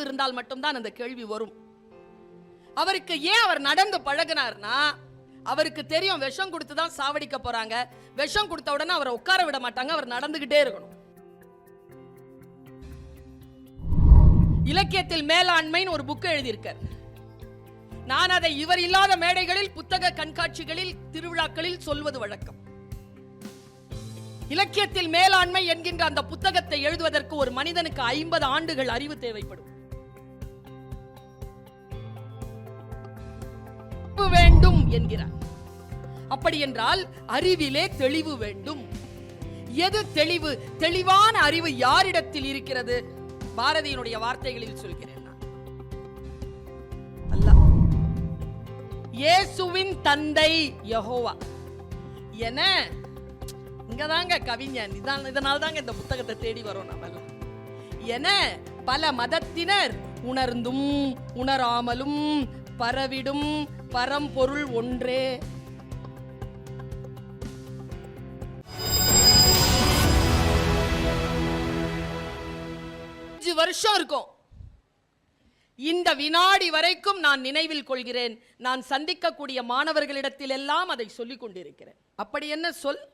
உணர்வு இருந்தால் மட்டும்தான் அந்த கேள்வி வரும். அவருக்கு ஏன் அவர் நடந்து பழகினார்னா அவருக்கு தெரியும் விஷம் கொடுத்து தான் சாவடிக்க போறாங்க. விஷம் கொடுத்த உடனே அவரை உட்கார விட மாட்டாங்க அவர் நடந்துகிட்டே இருக்கணும். இலக்கியத்தில் மேலாண்மைன்னு ஒரு புக் எழுதியிருக்கார். நான் அதை இவர் இல்லாத மேடைகளில் புத்தக கண்காட்சிகளில் திருவிழாக்களில் சொல்வது வழக்கம். இலக்கியத்தில் மேலாண்மை என்கின்ற அந்த புத்தகத்தை எழுதுவதற்கு ஒரு மனிதனுக்கு ஐம்பது ஆண்டுகள் அறிவு தேவைப்படும். என்கிறார். அப்படி என்றால் அறிவிலே தெளிவு வேண்டும். எது தெளிவு? தெளிவான அறிவு யாரிடத்தில் இருக்கிறது? பாரதியினுடைய வார்த்தைகளில் சொல்கிறேன் இயேசுவின் தந்தை யகோவா. என இங்கதாங்க கவிஞன். இதான் இதனால தாங்க இந்த புத்தகத்தை தேடி வரோம் நம்ம என பல மதத்தினர் உணர்ந்தும் உணராமலும் பரவிடும் பரம்பொருள் ஒன்றே. அஞ்சு வருஷம் இருக்கும். இந்த வினாடி வரைக்கும் நான் நினைவில் கொள்கிறேன். நான் சந்திக்கக்கூடிய மாணவர்களிடத்தில் எல்லாம் அதை சொல்லிக் கொண்டிருக்கிறேன். அப்படி என்ன சொல்?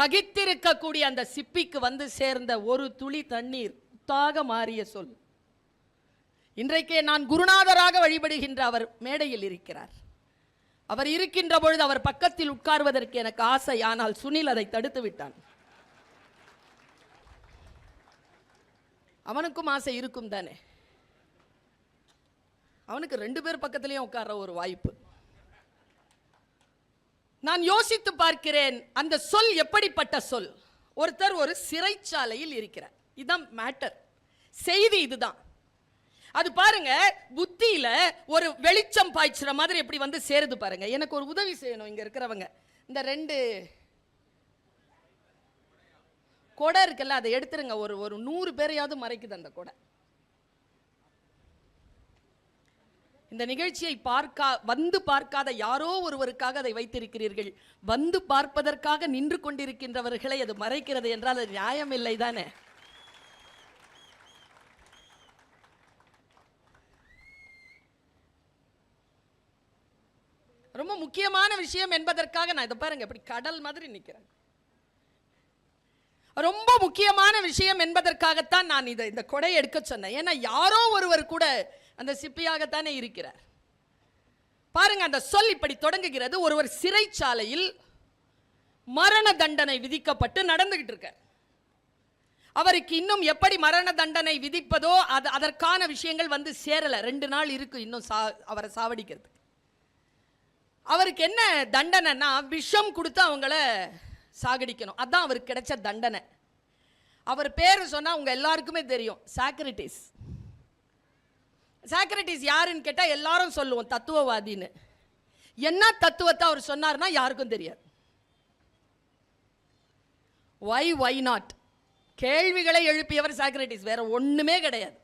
தகித்திருக்கக்கூடிய அந்த சிப்பிக்கு வந்து சேர்ந்த ஒரு துளி தண்ணீர் உத்தாக மாறிய சொல். இன்றைக்கே நான் குருநாதராக வழிபடுகின்ற அவர் மேடையில் இருக்கிறார். அவர் இருக்கின்ற பொழுது அவர் பக்கத்தில் உட்கார்வதற்கு எனக்கு ஆசை ஆனால் சுனில் அதை தடுத்து விட்டான். அவனுக்கும் ஆசை இருக்கும் தானே. அவனுக்கு ரெண்டு பேர் பக்கத்துலயும் உட்கார்ற ஒரு வாய்ப்பு. நான் யோசித்து பார்க்கிறேன் அந்த சொல் எப்படிப்பட்ட சொல்? ஒருத்தர் ஒரு சிறைச்சாலையில் இருக்கிறார். இதுதான் மேட்டர். செய்தி இதுதான். அது பாருங்க புத்தியில ஒரு வெளிச்சம் பாய்ச்சுற மாதிரி எப்படி வந்து சேருது பாருங்க. எனக்கு ஒரு உதவி செய்யணும் இங்க இருக்கிறவங்க. இந்த ரெண்டு கொடை இருக்குல்ல அதை எடுத்துருங்க. ஒரு ஒரு நூறு பேரையாவது மறைக்குது அந்த கொடை. இந்த நிகழ்ச்சியை பார்க்கா வந்து பார்க்காத யாரோ ஒருவருக்காக அதை வைத்திருக்கிறீர்கள். வந்து பார்ப்பதற்காக நின்று கொண்டிருக்கின்றவர்களை அது மறைக்கிறது என்றால் அது நியாயம் இல்லை தானே ரொம்ப முக்கியமான விஷயம் என்பதற்காக நான் இதை பாருங்க இப்படி கடல் மாதிரி நிக்கிறேன். ரொம்ப முக்கியமான விஷயம் என்பதற்காகத்தான் நான் இதை இந்த கொடை எடுக்க சொன்னேன். ஏன்னா யாரோ ஒருவர் கூட அந்த சிப்பியாகத்தானே இருக்கிறார். பாருங்க அந்த சொல் இப்படி தொடங்குகிறது. ஒருவர் சிறைச்சாலையில் மரண தண்டனை விதிக்கப்பட்டு நடந்துகிட்டு இருக்கார். அவருக்கு இன்னும் எப்படி மரண தண்டனை விதிப்பதோ அது அதற்கான விஷயங்கள் வந்து சேரல. ரெண்டு நாள் இருக்கு இன்னும் சா அவரை சாவடிக்கிறது அவருக்கு என்ன தண்டனைன்னா விஷம் கொடுத்து அவங்கள சாகடிக்கணும். அதான் அவருக்கு கிடைச்ச தண்டனை. அவர் பேர் சொன்னால் அவங்க எல்லாருக்குமே தெரியும். சாக்ரட்டிஸ் சாக்ரட்டிஸ் யாருன்னு கேட்டால் எல்லாரும் சொல்லுவோம் தத்துவவாதின்னு. என்ன தத்துவத்தை அவர் சொன்னார்னா யாருக்கும் தெரியாது. ஒய் ஒய் நாட் கேள்விகளை எழுப்பியவர் சாக்ரட்டிஸ் வேற ஒன்றுமே கிடையாது.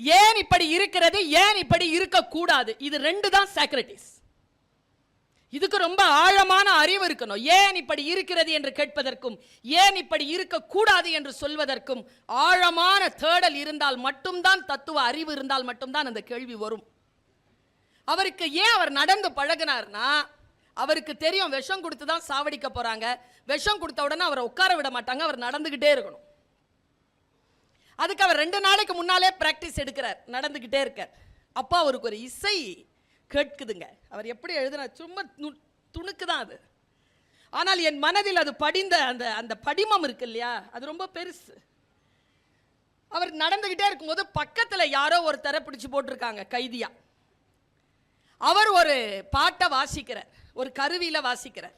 ஏன் இப்படி இருக்கிறது? ஏன் இப்படி இருக்கக்கூடாது? இது ரெண்டு தான் சாக்ரட்டிஸ் இதுக்கு ரொம்ப ஆழமான அறிவு இருக்கணும். ஏன் இப்படி இருக்கிறது என்று கேட்பதற்கும் ஏன் இப்படி இருக்கக்கூடாது என்று சொல்வதற்கும் ஆழமான தேடல் இருந்தால் மட்டும்தான் தத்துவ அறிவு இருந்தால் மட்டும்தான் அந்த கேள்வி வரும். அவருக்கு ஏன் அவர் நடந்து பழகினார்னா அவருக்கு தெரியும் விஷம் கொடுத்து தான் சாவடிக்க போகிறாங்க விஷம் கொடுத்த உடனே அவரை உட்கார விட மாட்டாங்க அவர் நடந்துக்கிட்டே இருக்கணும். அதுக்கு அவர் ரெண்டு நாளைக்கு முன்னாலே ப்ராக்டிஸ் எடுக்கிறார் நடந்துக்கிட்டே இருக்கார் அப்பா அவருக்கு ஒரு இசை கேட்குதுங்க. அவர் எப்படி எழுதுனா சும்மா துணுக்கு தான் அது. ஆனால் என் மனதில் அது படிந்த அந்த அந்த படிமம் இருக்கு இல்லையா? அது ரொம்ப பெருசு. அவர் நடந்துக்கிட்டே இருக்கும்போது பக்கத்தில் யாரோ ஒரு தர பிடிச்சி போட்டிருக்காங்க கைதியா. அவர் ஒரு பாட்டை வாசிக்கிறார் ஒரு கருவியில் வாசிக்கிறார்.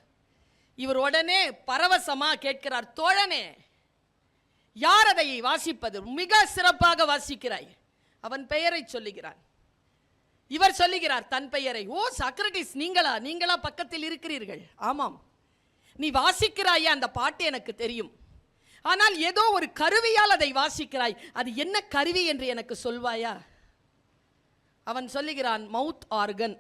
இவர் உடனே பரவசமாக கேட்கிறார் தோழனே யார் அதை வாசிப்பது? மிக சிறப்பாக வாசிக்கிறாய். அவன் பெயரை சொல்லுகிறான். இவர் சொல்லுகிறார் தன் பெயரை. ஓ சாக்ரட்டிஸ் நீங்களா? நீங்களா பக்கத்தில் இருக்கிறீர்கள்? ஆமாம். நீ வாசிக்கிறாயே அந்த பாட்டு எனக்கு தெரியும். ஆனால் ஏதோ ஒரு கருவியால் அதை வாசிக்கிறாய். அது என்ன கருவி என்று எனக்கு சொல்வாயா? அவன் சொல்லுகிறான் மவுத் ஆர்கன்.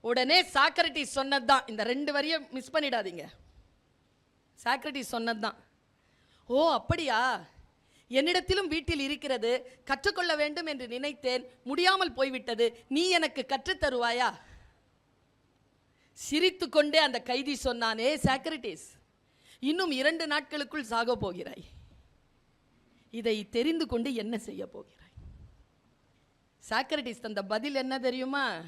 உடனே சாக்ரட்டிஸ் சொன்னதுதான். இந்த ரெண்டு வரியை மிஸ் பண்ணிடாதீங்க. சாக்ரட்டிஸ் சொன்னதுதான். ஓ அப்படியா? என்னிடத்திலும் வீட்டில் இருக்கிறது கற்றுக்கொள்ள வேண்டும் என்று நினைத்தேன் முடியாமல் போய்விட்டது. நீ எனக்கு கற்றுத் தருவாயா? சிரித்துக்கொண்டே அந்த கைதி சொன்னானே சாக்ரட்டிஸ் இன்னும் இரண்டு நாட்களுக்குள் சாக போகிறாய். இதை தெரிந்து கொண்டு என்ன செய்ய போகிறாய்? சாக்ரட்டிஸ் தந்த பதில் என்ன தெரியுமா?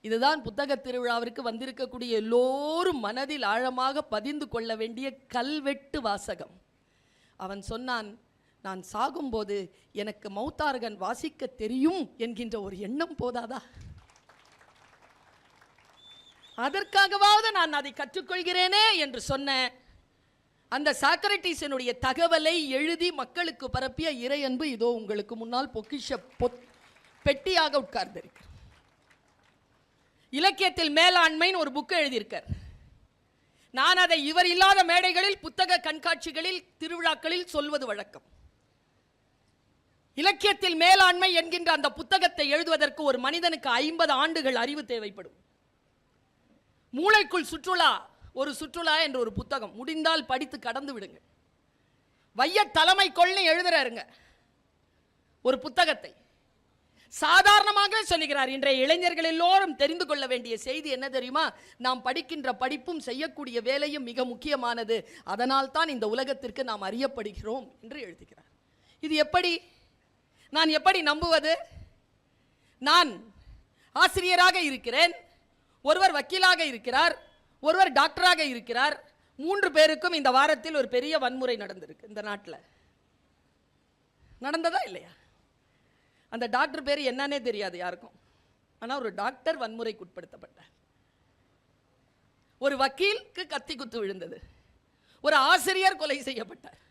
இதுதான் புத்தக திருவிழாவிற்கு வந்திருக்கக்கூடிய எல்லோரும் மனதில் ஆழமாக பதிந்து கொள்ள வேண்டிய கல்வெட்டு வாசகம். அவன் சொன்னான் நான் சாகும்போது எனக்கு மௌத்தார்கன் வாசிக்க தெரியும் என்கின்ற ஒரு எண்ணம் போதாதா? அதற்காகவாவது நான் அதை கற்றுக்கொள்கிறேனே என்று சொன்ன அந்த சாக்ரட்டிஸனுடைய தகவலை எழுதி மக்களுக்கு பரப்பிய இறை அன்பு இதோ உங்களுக்கு முன்னால் பொக்கிஷ பொத் பெட்டியாக உட்கார்ந்திருக்கு. இலக்கியத்தில் மேலாண்மைன்னு ஒரு புக்கு எழுதியிருக்கார். நான் அதை இவர் இல்லாத மேடைகளில் புத்தக கண்காட்சிகளில் திருவிழாக்களில் சொல்வது வழக்கம். இலக்கியத்தில் மேலாண்மை என்கின்ற அந்த புத்தகத்தை எழுதுவதற்கு ஒரு மனிதனுக்கு ஐம்பது ஆண்டுகள் அறிவு தேவைப்படும். மூளைக்குள் சுற்றுலா ஒரு சுற்றுலா என்ற ஒரு புத்தகம். முடிந்தால் படித்து கடந்து விடுங்க வைய தலைமை கொள்னு எழுதுறாருங்க. ஒரு புத்தகத்தை. சாதாரணமாக சொல்லுகிறார் இன்றைய இளைஞர்கள் எல்லோரும் தெரிந்து கொள்ள வேண்டிய செய்தி என்ன தெரியுமா? நாம் படிக்கின்ற படிப்பும் செய்யக்கூடிய வேலையும் மிக முக்கியமானது. அதனால் தான் இந்த உலகத்திற்கு நாம் அறியப்படுகிறோம் என்று எழுதுகிறார். இது எப்படி? நான் எப்படி நம்புவது? நான் ஆசிரியராக இருக்கிறேன். ஒருவர் வக்கீலாக இருக்கிறார். ஒருவர் டாக்டராக இருக்கிறார். மூன்று பேருக்கும் இந்த வாரத்தில் ஒரு பெரிய வன்முறை நடந்திருக்கு இந்த நாட்டில். நடந்ததா இல்லையா? அந்த டாக்டர் பேர் என்னன்னே தெரியாது யாருக்கும். ஆனால் ஒரு டாக்டர் வன்முறைக்கு உட்படுத்தப்பட்டார். ஒரு வக்கீலுக்கு கத்தி குத்து விழுந்தது. ஒரு ஆசிரியர் கொலை செய்யப்பட்டார்.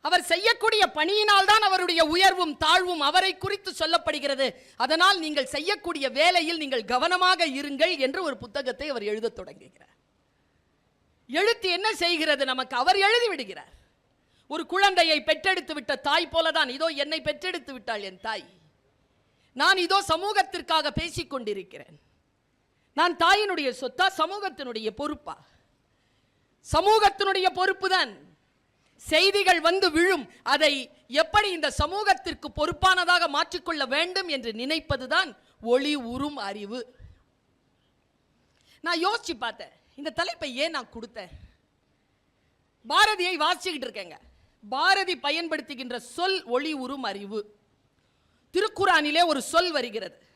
அவர் செய்யக்கூடிய பணியினால் தான் அவருடைய உயர்வும் தாழ்வும் அவரை குறித்து சொல்லப்படுகிறது. அதனால் நீங்கள் செய்யக்கூடிய வேலையில் நீங்கள் கவனமாக இருங்கள் என்று ஒரு புத்தகத்தை அவர் எழுதத் தொடங்குகிறார். எழுத்து என்ன செய்கிறது நமக்கு? அவர் எழுதி விடுகிறார். ஒரு குழந்தையை பெற்றெடுத்து விட்ட தாய் போலதான் இதோ என்னை பெற்றெடுத்து விட்டாள் என் தாய். நான் இதோ சமூகத்திற்காக பேசிக் கொண்டிருக்கிறேன். நான் தாயினுடைய சொத்தா சமூகத்தினுடைய பொறுப்பா? சமூகத்தினுடைய பொறுப்புதான். செய்திகள் வந்து விழும். அதை எப்படி இந்த சமூகத்திற்கு பொறுப்பானதாக மாற்றிக்கொள்ள வேண்டும் என்று நினைப்பதுதான் ஒளி உறும் அறிவு. நான் யோசிச்சு பார்த்தேன். இந்த தலைப்பை ஏன் நான் கொடுத்தேன்? பாரதியை வாசிச்சுக்கிட்டு இருக்கேங்க. பாரதி பயன்படுத்துகின்ற சொல் ஒளி உறும் அறிவு. திருக்குறானிலே ஒரு சொல் வருகிறது.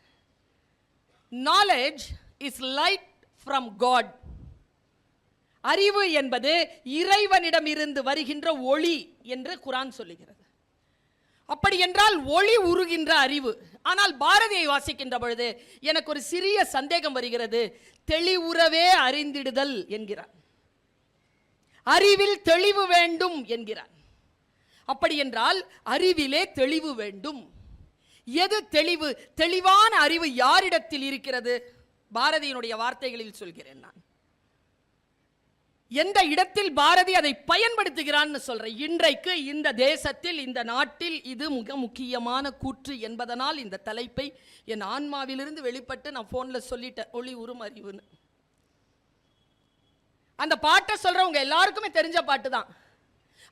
Knowledge is light from God அறிவு என்பது இறைவனிடம் இருந்து வருகின்ற ஒளி என்று குரான் சொல்லுகிறது. அப்படி என்றால் ஒளி உருகின்ற அறிவு. ஆனால் பாரதியை வாசிக்கின்ற பொழுது எனக்கு ஒரு சிறிய சந்தேகம் வருகிறது. தெளிவுறவே அறிந்திடுதல் என்கிறான். அறிவில் தெளிவு வேண்டும் என்கிறான். அப்படி என்றால் அறிவிலே தெளிவு வேண்டும். எது தெளிவு? தெளிவான அறிவு யாரிடத்தில் இருக்கிறது? பாரதியினுடைய வார்த்தைகளில் சொல்கிறேன் நான். எந்த இடத்தில் பாரதி அதை பயன்படுத்துகிறான்னு சொல்றேன் இன்றைக்கு இந்த தேசத்தில் இந்த நாட்டில் இது மிக முக்கியமான கூற்று என்பதனால் இந்த தலைப்பை என் ஆன்மாவிலிருந்து வெளிப்பட்டு நான் ஃபோனில் சொல்லிட்டேன் ஒளி உறும் அறிவுன்னு அந்த பாட்டை சொல்றவங்க எல்லாருக்குமே தெரிஞ்ச பாட்டு தான்.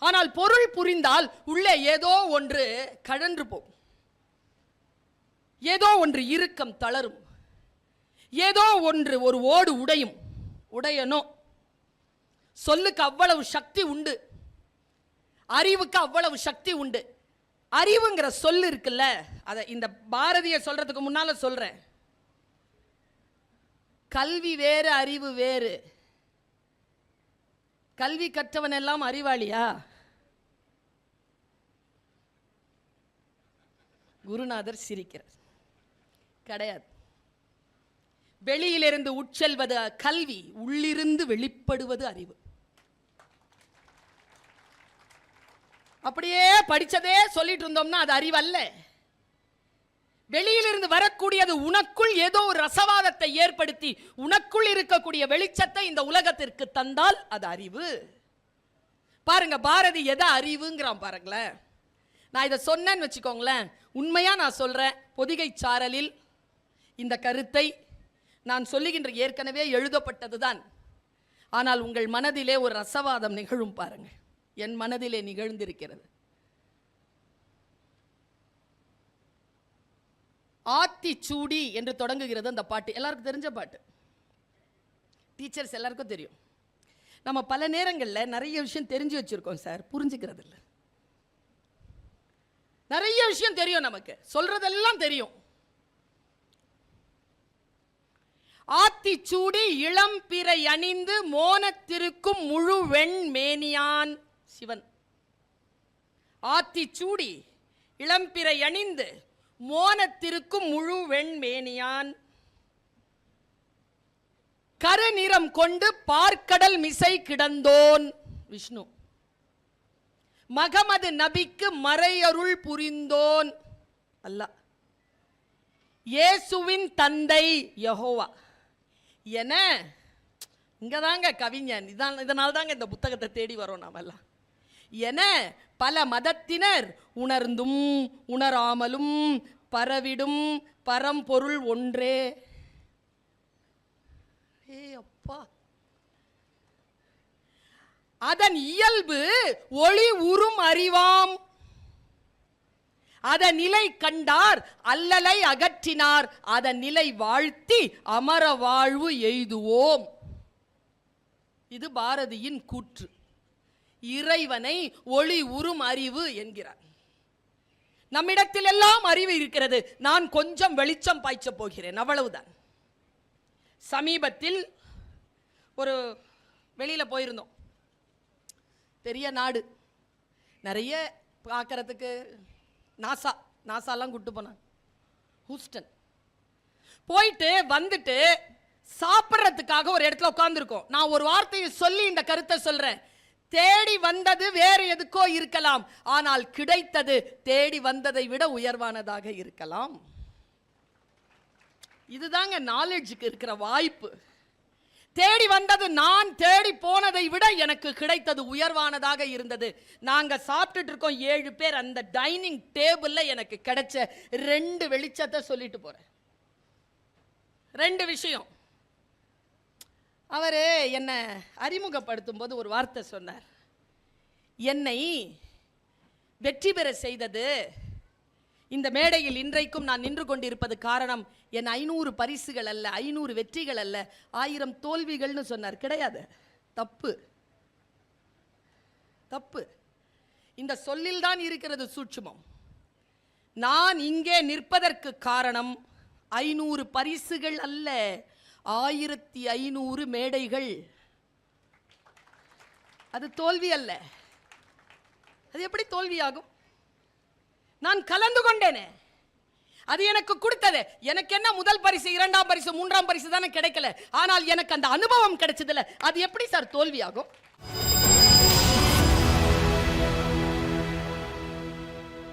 ஆனால் பொருள் புரிந்தால் உள்ளே ஏதோ ஒன்று கழன்று போகும் ஏதோ ஒன்று இறுக்கம் தளரும். ஏதோ ஒன்று ஒரு ஓடு உடையும். உடையணும் சொல்லுக்கு அவ்வளவு சக்தி உண்டு. அறிவுக்கு அவ்வளவு சக்தி உண்டு. அறிவுங்கிற சொல் இருக்குல்ல அதை இந்த பாரதிய சொல்றதுக்கு முன்னால சொல்றேன். கல்வி வேறு அறிவு வேறு. கல்வி கற்றவன் எல்லாம் அறிவாளியா? குருநாதர் சிரிக்கிறார். கிடையாது. வெளியிலிருந்து உட்செல்வது கல்வி உள்ளிருந்து வெளிப்படுவது அறிவு. அப்படியே படித்ததே சொல்லிட்டு இருந்தோம்னா அது அறிவல்ல. வெளியிலிருந்து வரக்கூடியது உனக்குள் ஏதோ ஒரு ரசவாதத்தை ஏற்படுத்தி உனக்குள் இருக்கக்கூடிய வெளிச்சத்தை இந்த உலகத்திற்கு தந்தால் அது அறிவு. பாருங்க பாரதி எதை அறிவுங்கிறான் பாருங்களேன். நான் இதை சொன்னேன்னு வச்சுக்கோங்களேன். உண்மையா நான் சொல்றேன் பொதிகை சாரலில் இந்த கருத்தை நான் சொல்லுகின்ற ஏற்கனவே எழுதப்பட்டதுதான். ஆனால் உங்கள் மனதிலே ஒரு ரசவாதம் நிகழும் பாருங்கள். என் மனதிலே நிகழ்ந்திருக்கிறது. ஆத்திச்சூடி என்று தொடங்குகிறது அந்த பாட்டு. எல்லாருக்கும் தெரிஞ்ச பாட்டு. டீச்சர்ஸ் எல்லாருக்கும் தெரியும். நம்ம பல நேரங்களில் நிறைய விஷயம் தெரிஞ்சு வச்சுருக்கோம் சார். புரிஞ்சுக்கிறது இல்லை நிறைய விஷயம் தெரியும் நமக்கு. சொல்கிறதெல்லாம் தெரியும். ஆத்தி ஆத்திச்சூடி இளம்பிறை அணிந்து மோனத்திருக்கும் முழு வெண் மேனியான் சிவன். ஆத்திச்சூடி இளம்பிறை அணிந்து மோனத்திருக்கும் முழு வெண்மேனியான். கருநிறம் கொண்டு பார்க்கடல் மிசை கிடந்தோன். விஷ்ணு. மகமது நபிக்கு மறையருள் புரிந்தோன். அல்லாஹ் இயேசுவின் தந்தை யகோவா. என இங்கதாங்க கவிஞன். இதான் இதனால தாங்க இந்த புத்தகத்தை தேடி வரோம் நாமெல்லாம். என பல மதத்தினர் உணர்ந்தும் உணராமலும் பரவிடும் பரம்பொருள் ஒன்றே. ஏ அப்பா. அதன் இயல்பு ஒளி உறும் அறிவாம். அதன் நிலை கண்டார் அல்லலை அகற்றினார். அதன் நிலை வாழ்த்தி அமர வாழ்வு எய்துவோம். இது பாரதியின் கூற்று. இறைவனை ஒளி உறும் அறிவு என்கிறார். நம்மிடத்தில் எல்லாம் அறிவு இருக்கிறது. நான் கொஞ்சம் வெளிச்சம் பாய்ச்ச போகிறேன். அவ்வளவுதான். சமீபத்தில் ஒரு வெளியில் போயிருந்தோம். பெரிய நாடு. நிறைய பார்க்கறதுக்கு நாசா நாசாலாம் கூட்டு போனாங்க. ஹூஸ்டன். போயிட்டு வந்துட்டு சாப்பிட்றதுக்காக ஒரு இடத்துல உட்காந்துருக்கோம் நான் ஒரு வார்த்தையை சொல்லி இந்த கருத்தை சொல்கிறேன் தேடி வந்தது வேறு எதுக்கோ இருக்கலாம். ஆனால் கிடைத்தது தேடி வந்ததை விட உயர்வானதாக இருக்கலாம். இதுதாங்க நாலேஜுக்கு இருக்கிற வாய்ப்பு. தேடி வந்தது நான் தேடி போனதை விட எனக்கு கிடைத்தது உயர்வானதாக இருந்தது. நாங்க சாப்பிட்டுட்டு இருக்கோம் ஏழு பேர். அந்த டைனிங் டேபிள்ல எனக்கு கிடைச்ச ரெண்டு வெளிச்சத்தை சொல்லிட்டு போறேன். ரெண்டு விஷயம். அவர் என்னை அறிமுகப்படுத்தும் போது ஒரு வார்த்தை சொன்னார். என்னை வெற்றி பெற செய்தது இந்த மேடையில் இன்றைக்கும் நான் நின்று கொண்டிருப்பது காரணம் என் ஐநூறு பரிசுகள் அல்ல ஐநூறு வெற்றிகள் அல்ல ஆயிரம் தோல்விகள்னு சொன்னார். கிடையாது. தப்பு. தப்பு. இந்த சொல்லில் தான் இருக்கிறது சூட்சுமம். நான் இங்கே நிற்பதற்கு காரணம் ஐநூறு பரிசுகள் அல்ல ஆயிரத்தி ஐநூறு மேடைகள். அது தோல்வி அல்ல. அது எப்படி தோல்வியாகும்? நான் கலந்து கொண்டேனே. அது எனக்கு கொடுத்தது. எனக்கு என்ன முதல் பரிசு இரண்டாம் பரிசு மூன்றாம் பரிசு தானே கிடைக்கல. ஆனால் எனக்கு அந்த அனுபவம் கிடைச்சதுல அது எப்படி சார் தோல்வியாகும்?